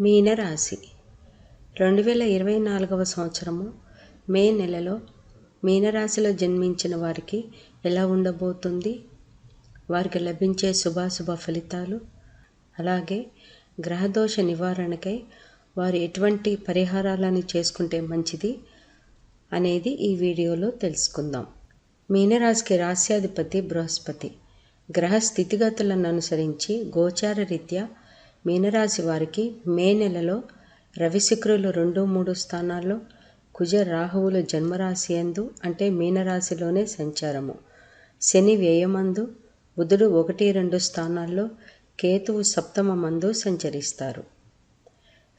మీనరాశి. రెండు వేల ఇరవై నాలుగవ సంవత్సరము మే నెలలో మీనరాశిలో జన్మించిన వారికి ఎలా ఉండబోతుంది? వారికి లభించే శుభాశుభ ఫలితాలు అలాగే గ్రహదోష నివారణకై వారు ఎటువంటి పరిహారాలను చేసుకుంటే మంచిది అనేది ఈ వీడియోలో తెలుసుకుందాం. మీనరాశికి రాశ్యాధిపతి బృహస్పతి. గ్రహ స్థితిగతులను అనుసరించి గోచార రీత్యా మీనరాశి వారికి మే నెలలో రవిశుక్రులు రెండు మూడు స్థానాల్లో కుజ రాహువులు జన్మరాశి ఎందు అంటే మీనరాశిలోనే సంచారము. శని వ్యయమందు బుధుడు ఒకటి రెండు స్థానాల్లో కేతువు సప్తమ మందు సంచరిస్తారు.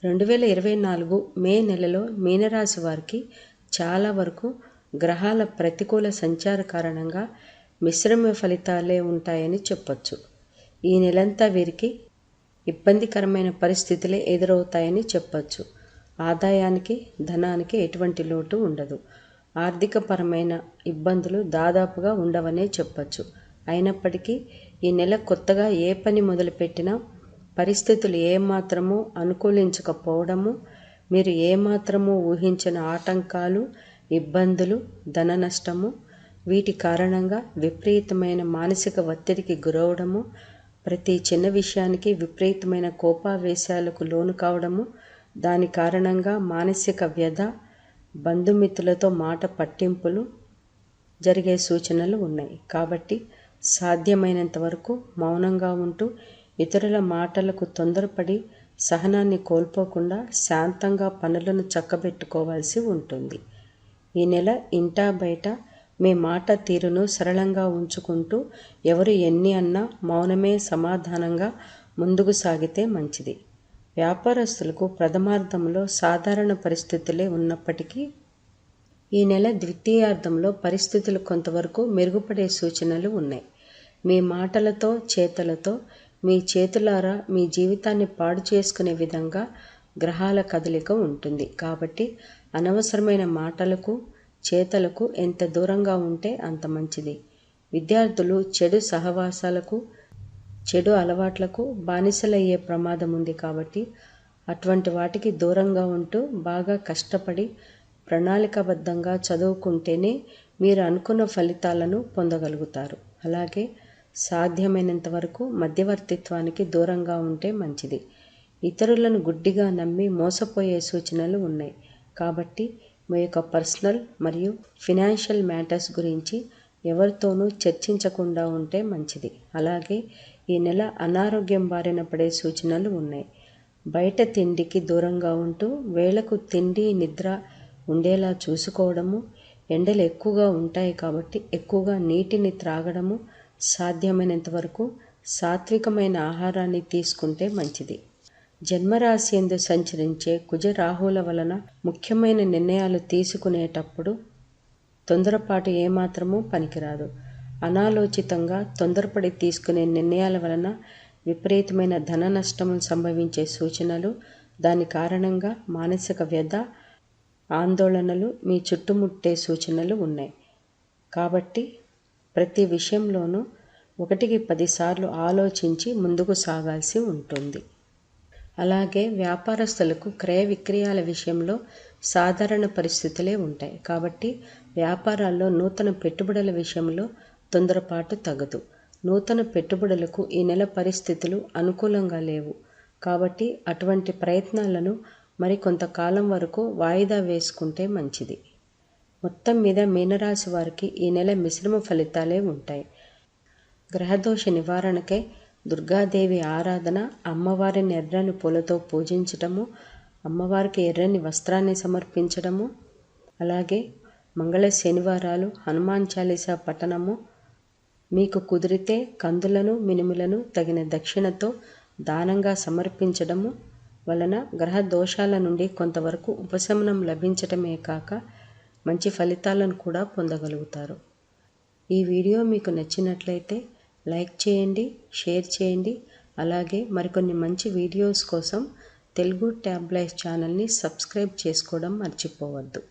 రెండు వేల ఇరవై నాలుగు మే నెలలో మీనరాశి వారికి చాలా వరకు గ్రహాల ప్రతికూల సంచార కారణంగా మిశ్రమ ఫలితాలే ఉంటాయని చెప్పొచ్చు. ఈ నెలంతా వీరికి ఇబ్బందికరమైన పరిస్థితులే ఎదురవుతాయని చెప్పచ్చు. ఆదాయానికి ధనానికి ఎటువంటి లోటు ఉండదు. ఆర్థికపరమైన ఇబ్బందులు దాదాపుగా ఉండవనే చెప్పచ్చు. అయినప్పటికీ ఈ నెల కొత్తగా ఏ పని మొదలుపెట్టినా పరిస్థితులు ఏమాత్రమూ అనుకూలించకపోవడము మీరు ఏమాత్రమూ ఊహించిన ఆటంకాలు ఇబ్బందులు ధన నష్టము వీటి కారణంగా విపరీతమైన మానసిక ఒత్తిడికి గురవడము ప్రతి చిన్న విషయానికి విపరీతమైన కోపావేశాలకు లోను కావడము దాని కారణంగా మానసిక వ్యధ బంధుమిత్రులతో మాట పట్టింపులు జరిగే సూచనలు ఉన్నాయి. కాబట్టి సాధ్యమైనంత వరకు మౌనంగా ఉంటూ ఇతరుల మాటలకు తొందరపడి సహనాన్ని కోల్పోకుండా శాంతంగా పనులను చక్కబెట్టుకోవాల్సి ఉంటుంది. ఈ నెల ఇంటా బయట మీ మాట తీరును సరళంగా ఉంచుకుంటూ ఎవరు ఎన్ని అన్నా మౌనమే సమాధానంగా ముందుకు సాగితే మంచిది. వ్యాపారస్తులకు ప్రథమార్థంలో సాధారణ పరిస్థితులే ఉన్నప్పటికీ ఈ నెల ద్వితీయార్థంలో పరిస్థితులు కొంతవరకు మెరుగుపడే సూచనలు ఉన్నాయి. మీ మాటలతో చేతలతో మీ చేతులారా మీ జీవితాన్ని పాడు చేసుకునే విధంగా గ్రహాల కదలిక ఉంటుంది. కాబట్టి అనవసరమైన మాటలకు చేతలకు ఎంత దూరంగా ఉంటే అంత మంచిది. విద్యార్థులు చెడు సహవాసాలకు చెడు అలవాట్లకు బానిసలయ్యే ప్రమాదం ఉంది కాబట్టి అటువంటి వాటికి దూరంగా ఉంటూ బాగా కష్టపడి ప్రణాళికాబద్ధంగా చదువుకుంటేనే మీరు అనుకున్న ఫలితాలను పొందగలుగుతారు. అలాగే సాధ్యమైనంత వరకు మధ్యవర్తిత్వానికి దూరంగా ఉంటే మంచిది. ఇతరులను గుడ్డిగా నమ్మి మోసపోయే సూచనలు ఉన్నాయి. కాబట్టి మీ యొక్క పర్సనల్ మరియు ఫినాన్షియల్ మ్యాటర్స్ గురించి ఎవరితోనూ చర్చించకుండా ఉంటే మంచిది. అలాగే ఈ నెల అనారోగ్యం బారిన పడే సూచనలు ఉన్నాయి. బయట తిండికి దూరంగా ఉంటూ వేళకు తిండి నిద్ర ఉండేలా చూసుకోవడము ఎండలు ఎక్కువగా ఉంటాయి కాబట్టి ఎక్కువగా నీటిని త్రాగడము సాధ్యమైనంత వరకు సాత్వికమైన ఆహారాన్ని తీసుకుంటే మంచిది. జన్మరాశి ఎందు సంచరించే కుజ రాహుల వలన ముఖ్యమైన నిర్ణయాలు తీసుకునేటప్పుడు తొందరపాటు ఏమాత్రమూ పనికిరాదు. అనాలోచితంగా తొందరపడి తీసుకునే నిర్ణయాల వలన విపరీతమైన ధన నష్టం సంభవించే సూచనలు దాని కారణంగా మానసిక వ్యధ ఆందోళనలు మీ చుట్టుముట్టే సూచనలు ఉన్నాయి. కాబట్టి ప్రతి విషయంలోనూ ఒకటికి పదిసార్లు ఆలోచించి ముందుకు సాగాల్సి ఉంటుంది. అలాగే వ్యాపారస్తులకు క్రయ విక్రయాల విషయంలో సాధారణ పరిస్థితులే ఉంటాయి. కాబట్టి వ్యాపారాల్లో నూతన పెట్టుబడుల విషయంలో తొందరపాటు తగదు. నూతన పెట్టుబడులకు ఈ నెల పరిస్థితులు అనుకూలంగా లేవు. కాబట్టి అటువంటి ప్రయత్నాలను మరి కొంతకాలం వరకు వాయిదా వేసుకుంటే మంచిది. మొత్తం మీద మీనరాశి వారికి ఈ నెల మిశ్రమ ఫలితాలే ఉంటాయి. గ్రహదోష నివారణకై దుర్గాదేవి ఆరాధన అమ్మవారిని ఎర్రని పూలతో పూజించటము అమ్మవారికి ఎర్రని వస్త్రాన్ని సమర్పించడము అలాగే మంగళ శనివారాలు హనుమాన్ చాలీసా పఠనము మీకు కుదిరితే కందులను మినుములను తగిన దక్షిణతో దానంగా సమర్పించడము వలన గ్రహ దోషాల నుండి కొంతవరకు ఉపశమనం లభించటమే కాక మంచి ఫలితాలను కూడా పొందగలుగుతారు. ఈ వీడియో మీకు నచ్చినట్లయితే లైక్ చేయండి షేర్ చేయండి. అలాగే మరికొన్ని మంచి వీడియోస్ కోసం తెలుగు ట్యాబ్లైస్ ఛానల్ని సబ్స్క్రైబ్ చేసుకోవడం మర్చిపోవద్దు.